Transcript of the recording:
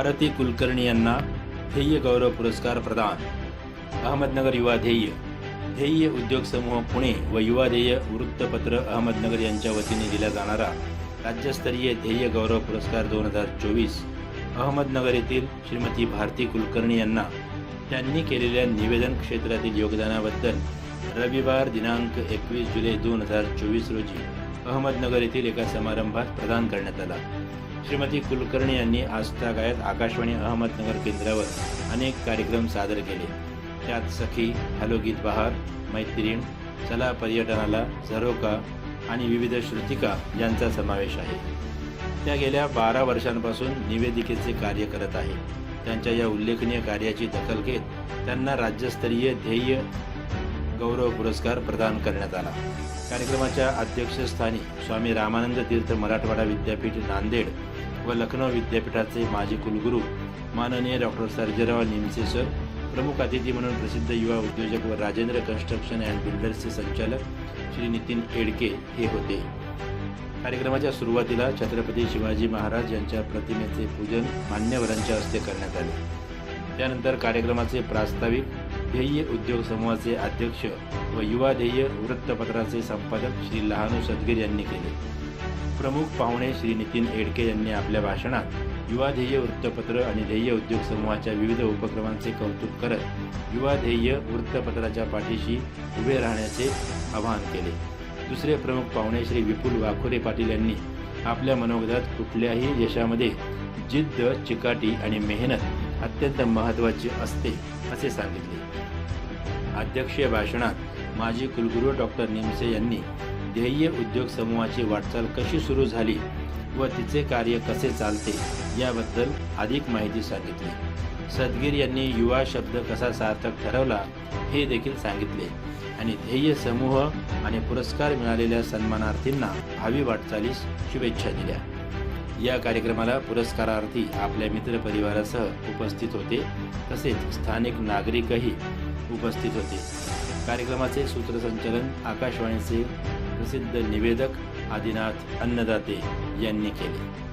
भारती कुलकर्णी यांना ध्येय गौरव पुरस्कार प्रदान. अहमदनगर युवा ध्येय. ध्येय उद्योग समूह पुणे व युवा ध्येय वृत्तपत्र अहमदनगर यांच्या वतीने दिला जाणारा राज्यस्तरीय ध्येय गौरव पुरस्कार दोन हजार चोवीस. अहमदनगर येथील श्रीमती भारती कुलकर्णी यांना त्यांनी केलेल्या निवेदन क्षेत्रातील योगदानाबद्दल रविवार दिनांक एकवीस जुलै दोन हजार चोवीस रोजी अहमदनगर येथील एका समारंभात प्रदान करण्यात आला. श्रीमती कुलकर्णी यांनी आजतागायत आकाशवाणी अहमदनगर केंद्रावर अनेक कार्यक्रम सादर केले. त्यात सखी हॅलो गीत बहार मैत्रीण चला पर्यटनाला झरोका आणि विविध श्रुतिका यांचा समावेश आहे. त्या गेल्या बारा वर्षांपासून निवेदिकेचे कार्य करत आहे. त्यांच्या या उल्लेखनीय कार्याची दखल घेत त्यांना राज्यस्तरीय ध्येय गौरव पुरस्कार प्रदान करण्यात आला. कार्यक्रमाच्या अध्यक्षस्थानी स्वामी रामानंद तीर्थ मराठवाडा विद्यापीठ नांदेड व लखनौ विद्यापीठाचे माजी कुलगुरू माननीय डॉक्टर सर्जेराव निमसे सर प्रमुख अतिथी म्हणून प्रसिद्ध युवा उद्योजक व राजेंद्र कन्स्ट्रक्शन अँड बिल्डर्सचे संचालक श्री नितीन एडके हे होते. कार्यक्रमाच्या सुरुवातीला छत्रपती शिवाजी महाराज यांच्या प्रतिमेचे पूजन मान्यवरांच्या हस्ते करण्यात आले. त्यानंतर कार्यक्रमाचे प्रास्ताविक ध्येय उद्योग समूहाचे अध्यक्ष व युवा ध्येय वृत्तपत्राचे संपादक श्री लहानू सदगीर यांनी केले. प्रमुख पाहुणे श्री नितीन एडके यांनी आपल्या भाषणात युवा ध्येय वृत्तपत्र आणि ध्येय उद्योग समूहाच्या विविध उपक्रमांचे कौतुक करत युवा ध्येय वृत्तपत्राच्या पाठीशी उभे राहण्याचे आवाहन केले. दुसरे प्रमुख पाहुणे श्री विपुल वाखोरे पाटील यांनी आपल्या मनोगतात कुठल्याही यशामध्ये जिद्द चिकाटी आणि मेहनत अत्यंत महत्त्वाची असते असे सांगितले. अध्यक्षीय भाषणात माजी कुलगुरू डॉक्टर निमसे यांनी ध्येय उद्योग समूहाची वाटचाल कशी सुरू झाली व तिचे कार्य कसे चालते याबद्दल अधिक माहिती सांगितली. सदगीर यांनी युवा शब्द कसा सार्थक ठरवला हे देखील सांगितले आणि ध्येय समूह आणि पुरस्कार मिळालेल्या सन्मानार्थींना भावी वाटचालीस शुभेच्छा दिल्या. या कार्यक्रमाला पुरस्कारार्थी आपल्या मित्रपरिवारासह उपस्थित होते. तसेच स्थानिक नागरिकही उपस्थित होते. कार्यक्रमाचे सूत्रसंचालन आकाशवाणीचे प्रसिद्ध निवेदक आदिनाथ अन्नदाते यांनी केले.